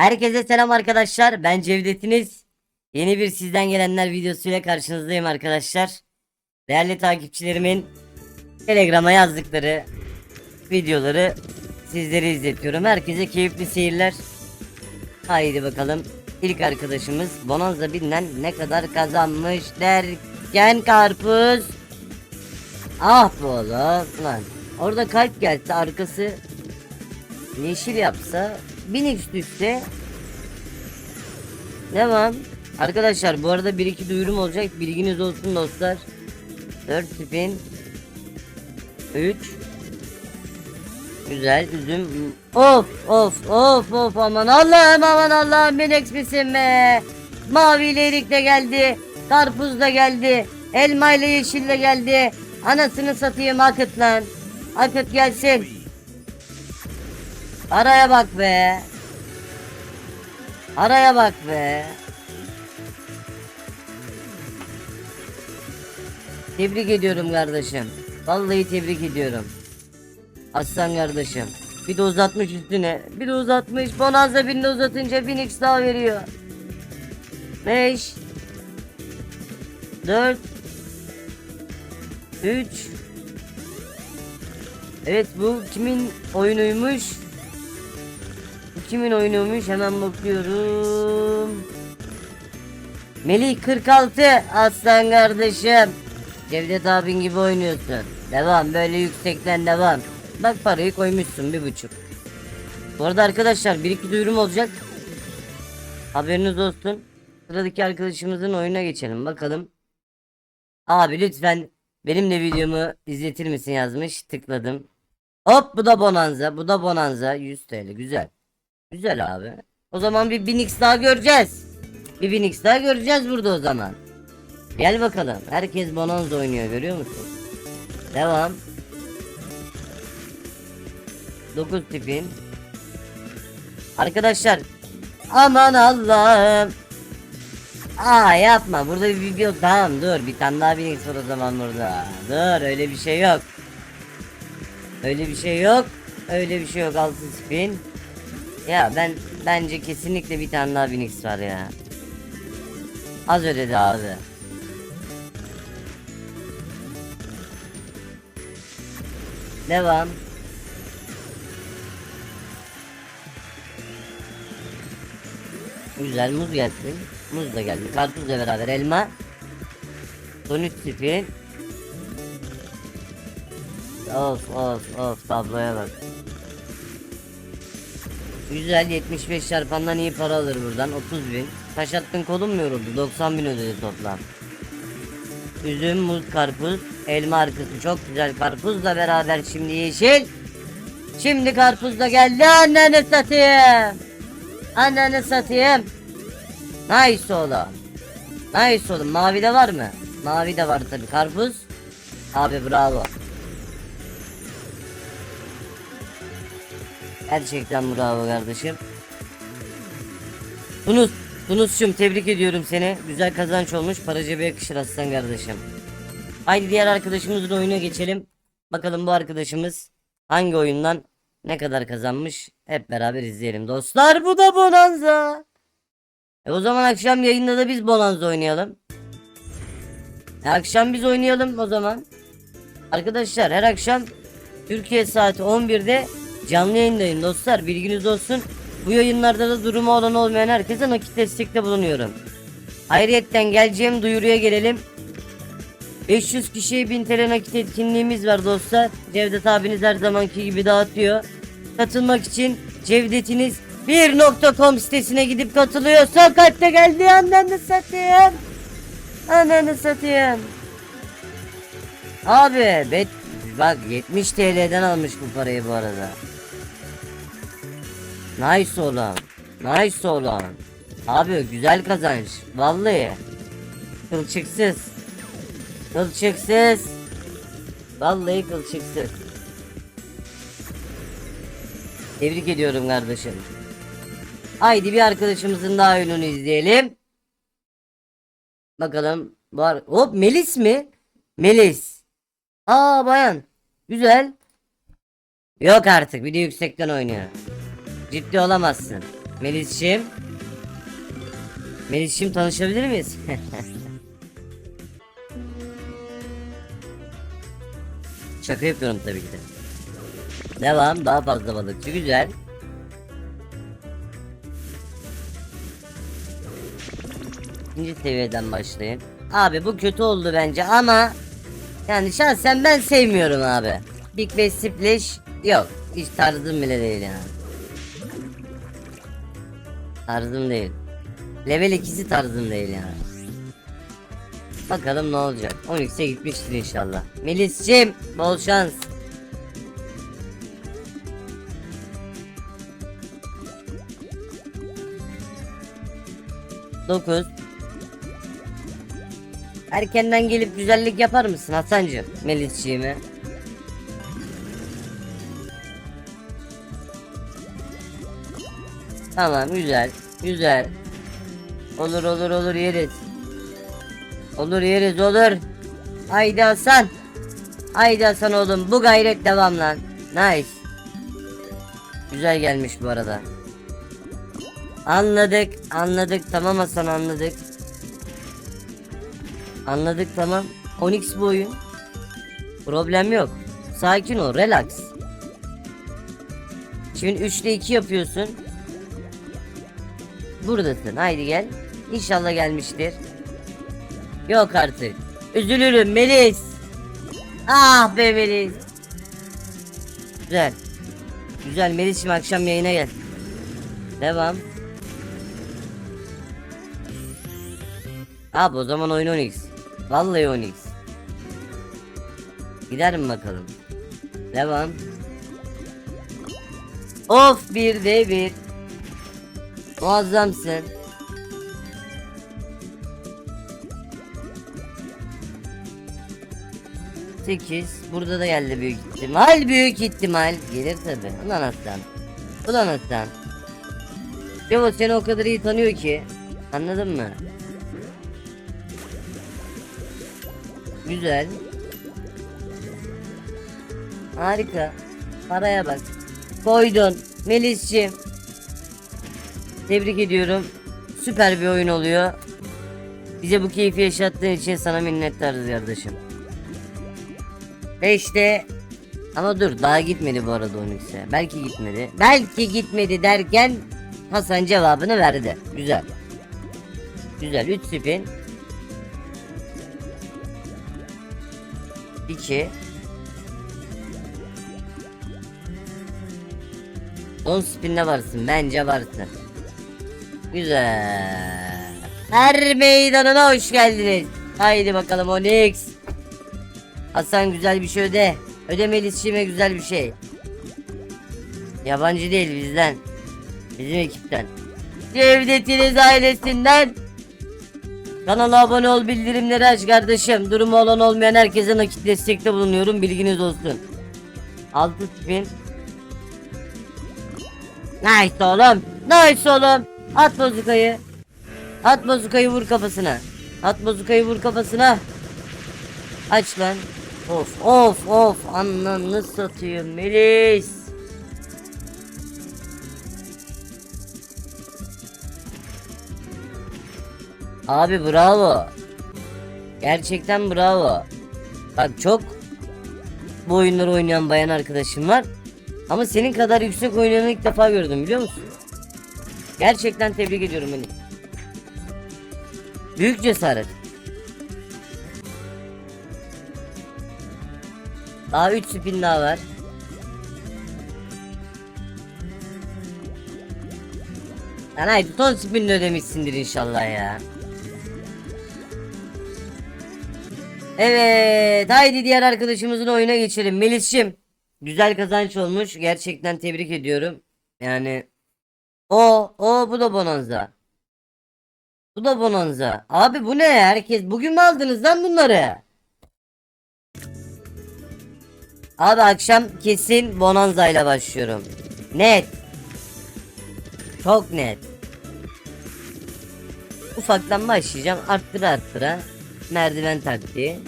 Herkese selam arkadaşlar. Ben Cevdetiniz. Yeni bir sizden gelenler videosuyla karşınızdayım arkadaşlar. Değerli takipçilerimin Telegram'a yazdıkları videoları sizlere izletiyorum. Herkese keyifli seyirler. Haydi bakalım. İlk arkadaşımız Bonanza binden ne kadar kazanmış derken karpuz. Ah bu oğlum lan. Orada kalp gelse arkası yeşil yapsa 1000x düşse Devam. Arkadaşlar bu arada bir iki duyurum olacak. Bilginiz olsun dostlar. 4 spin. 3 Güzel üzüm. Of of of of. Aman Allah'ım aman Allah'ım. 1000x misin be? Maviyle erik de geldi. Karpuz da geldi. Elma ile yeşil de geldi. Anasını satayım akıt lan. Akıt gelsin Araya bak be. Araya bak be. Tebrik ediyorum kardeşim. Vallahi tebrik ediyorum. Aslan kardeşim. Bir de uzatmış üstüne. Bir de uzatmış. Bonanza birini uzatınca 1000x daha veriyor. 5 4 3 Evet bu kimin oyunuymuş? Kimin oyunuymuş? Hemen bakıyorum. Melih 46 aslan kardeşim. Cevdet abin gibi oynuyorsun. Devam böyle yüksekten devam. Bak parayı koymuşsun bir buçuk. Bu arada arkadaşlar bir iki duyurum olacak. Haberiniz olsun. Sıradaki arkadaşımızın oyuna geçelim bakalım. Abi lütfen benim de videomu izletir misin yazmış. Tıkladım. Hop bu da bonanza. Bu da bonanza. 100 TL güzel. Güzel abi. O zaman bir 1000x daha göreceğiz. Bir 1000x daha göreceğiz burada o zaman. Gel bakalım. Herkes bonanza oynuyor görüyor musun? Devam. 9 tipin. Arkadaşlar. Aman Allah'ım. Aa yapma burada bir video tamam dur bir tane daha 1000x var o zaman burada. Dur öyle bir şey yok. Öyle bir şey yok. Öyle bir şey yok altı spin. Ya ben bence kesinlikle bir tane daha 1000x var ya. Az ödedi abi. Devam. Güzel muz gelsin. Muz da geldi. Karpuzla beraber elma. Son 3 spin. Of of of tabloya bak. Güzel 75 çarpandan iyi para alır buradan 30 bin. Taş attın kolum mu yoruldu 90 bin ödedi toplam. Üzüm, muz, karpuz, elma arkası çok güzel karpuzla beraber şimdi yeşil. Şimdi karpuz da geldi anneni satayım. Anneni satayım. Nice oğlum. Nice oğlum mavi de var mı? Mavi de var tabi karpuz. Abi bravo. Gerçekten bravo kardeşim. Tunus, Tunus'cum tebrik ediyorum seni. Güzel kazanç olmuş. Para cebe yakışır aslan kardeşim. Haydi diğer arkadaşımızın oyuna geçelim. Bakalım bu arkadaşımız hangi oyundan ne kadar kazanmış. Hep beraber izleyelim dostlar. Bu da Bonanza. E o zaman akşam yayında da biz Bonanza oynayalım. E akşam biz oynayalım o zaman. Arkadaşlar her akşam Türkiye saati 11'de canlı yayındayım dostlar bilginiz olsun. Bu yayınlarda da durumu olan olmayan herkese nakit destekte bulunuyorum. Ayrıyetten geleceğim duyuruya gelelim. 500 kişiye 1000 TL nakit etkinliğimiz var dostlar. Cevdet abiniz her zamanki gibi dağıtıyor. Katılmak için Cevdetiniz 1.com sitesine gidip katılıyorsa kalpte geldi ananı satayım. Ananı satayım. Abi bet bak 70 TL'den almış bu parayı bu arada. Nice olan. Nice olan. Abi güzel kazanç. Vallahi. Kılçıksız. Kılçıksız. Vallahi kılçıksız. Tebrik ediyorum kardeşim. Haydi bir arkadaşımızın daha oyununu izleyelim. Bakalım var. Hop Melis mi? Melis. Aa bayan. Güzel. Yok artık bir de yüksekten oynuyor. Ciddi olamazsın. Melis'ciğim. Melis'ciğim tanışabilir miyiz? Şaka yapıyorum tabii ki de. Devam daha fazla balıkçı güzel. İkinci seviyeden başlayın. Abi bu kötü oldu bence ama yani şahsen ben sevmiyorum abi. Big Bass Splash yok. Hiç tarzım bile değil yani. Tarzım değil. Level 2'si tarzım değil yani. Bakalım ne olacak. 12'ye gitmiştir inşallah. Melis'cim bol şans. Dokuz. Erkenden gelip güzellik yapar mısın Hasancığım? Melis'ciğime. Tamam güzel. Güzel. Olur olur olur yeriz. Olur yeriz olur. Haydi Hasan. Haydi Hasan oğlum bu gayret devam lan. Nice. Güzel gelmiş bu arada. Anladık anladık tamam Hasan anladık. Anladık tamam. Onyx bu oyun. Problem yok. Sakin ol relax. Şimdi 3'te 2 yapıyorsun. Buradasın haydi gel. İnşallah gelmiştir. Yok artık. Üzülürüm Melis. Ah be Melis. Güzel. Güzel Melis'im akşam yayına gel. Devam. Abi o zaman oyun Onyx. Vallahi Onyx. Gider mi bakalım? Devam. Of bir de bir. Muazzamsın. Sekiz. Burada da geldi büyük ihtimal. Büyük ihtimal. Gelir tabi. Ulan aslan. Ulan aslan. Cevo seni o kadar iyi tanıyor ki. Anladın mı? Güzel. Harika. Paraya bak. Koydun. Melis'ciğim. Tebrik ediyorum. Süper bir oyun oluyor. Bize bu keyfi yaşattığın için sana minnettarız kardeşim. Ve işte ama dur daha gitmedi bu arada Onyx'e. Belki gitmedi. Belki gitmedi derken Hasan cevabını verdi. Güzel. Güzel 3 spin. 2 10 spinle varsın bence varsın. Güzel. Her meydanına hoş geldiniz. Haydi bakalım Onyx. Hasan güzel bir şey öde. Ödemeli işime güzel bir şey. Yabancı değil bizden. Bizim ekipten. Cevdetiniz ailesinden. Kanala abone ol bildirimleri aç kardeşim. Durumu olan olmayan herkese nakit destekte bulunuyorum bilginiz olsun. 6 spin. Nice oğlum. Nice oğlum. At bozukayı. At bozukayı vur kafasına. At bozukayı vur kafasına. Aç lan. Of of of ananı satayım Melis. Abi bravo. Gerçekten bravo. Bak çok bu oyunları oynayan bayan arkadaşım var. Ama senin kadar yüksek oynayanı ilk defa gördüm biliyor musun? Gerçekten tebrik ediyorum beni. Büyük cesaret. Daha 3 spin daha var. Lan haydi son spinini ödemişsindir inşallah ya. Evet haydi diğer arkadaşımızın oyuna geçelim. Melis'cim güzel kazanç olmuş. Gerçekten tebrik ediyorum. Yani o o bu da bonanza. Bu da bonanza. Abi bu ne? Herkes bugün mü aldınız lan bunları? Abi akşam kesin bonanza ile başlıyorum. Net. Çok net. Ufaktan başlayacağım. Arttıra arttıra. Merdiven taktiği.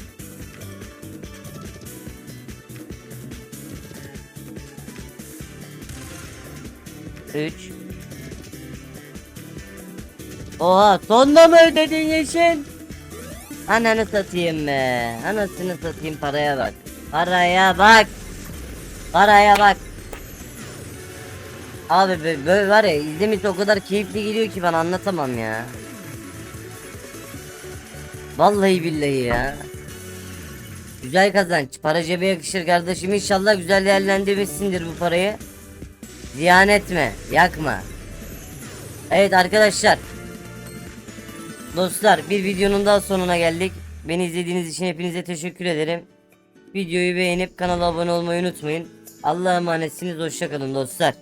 Üç. Oha sonda mı ödedin Yeşil? Ananı satayım be. Anasını satayım paraya bak. Paraya bak. Paraya bak. Abi bö- böyle var ya izlemesi o kadar keyifli geliyor ki ben anlatamam ya. Vallahi billahi ya. Güzel kazanç. Para cebe yakışır kardeşim. İnşallah güzel değerlendirmişsindir bu parayı. Ziyan etme. Yakma. Evet arkadaşlar. Dostlar bir videonun daha sonuna geldik. Beni izlediğiniz için hepinize teşekkür ederim. Videoyu beğenip kanala abone olmayı unutmayın. Allah'a emanetsiniz. Hoşçakalın dostlar.